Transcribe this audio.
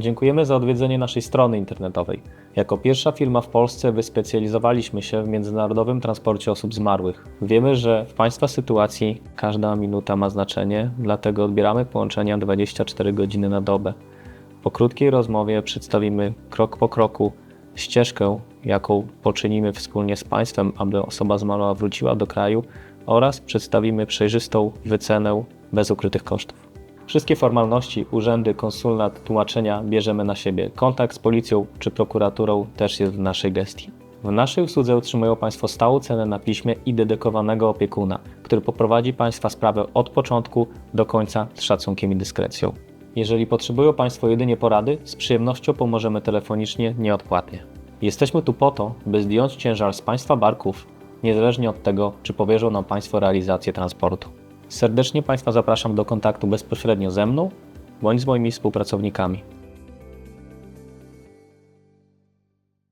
Dziękujemy za odwiedzenie naszej strony internetowej. Jako pierwsza firma w Polsce wyspecjalizowaliśmy się w międzynarodowym transporcie osób zmarłych. Wiemy, że w Państwa sytuacji każda minuta ma znaczenie, dlatego odbieramy połączenia 24 godziny na dobę. Po krótkiej rozmowie przedstawimy krok po kroku ścieżkę, jaką poczynimy wspólnie z Państwem, aby osoba zmarła wróciła do kraju oraz przedstawimy przejrzystą wycenę bez ukrytych kosztów. Wszystkie formalności, urzędy, konsulat, tłumaczenia bierzemy na siebie. Kontakt z policją czy prokuraturą też jest w naszej gestii. W naszej usłudze otrzymują Państwo stałą cenę na piśmie i dedykowanego opiekuna, który poprowadzi Państwa sprawę od początku do końca z szacunkiem i dyskrecją. Jeżeli potrzebują Państwo jedynie porady, z przyjemnością pomożemy telefonicznie nieodpłatnie. Jesteśmy tu po to, by zdjąć ciężar z Państwa barków, niezależnie od tego, czy powierzą nam Państwo realizację transportu. Serdecznie Państwa zapraszam do kontaktu bezpośrednio ze mną bądź z moimi współpracownikami.